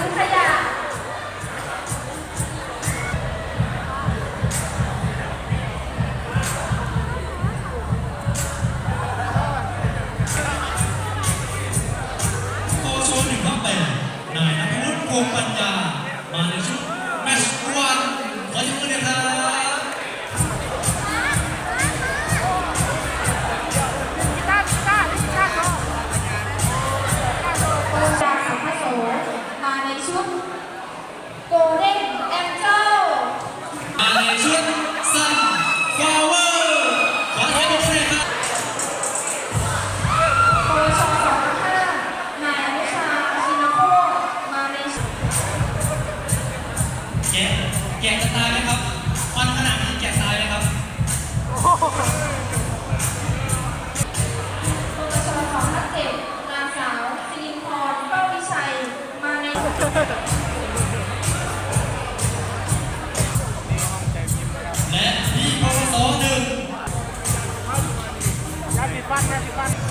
ถุงขยหนึ่งก็ป็นายนัทวุฒิวงปัญญา มาในชุดแมช แกะแกะจะตายไหมครับควันขนาดนี้แกะตายไหมครับและที่พศหนึ่งยาสีฟันยาสีฟัน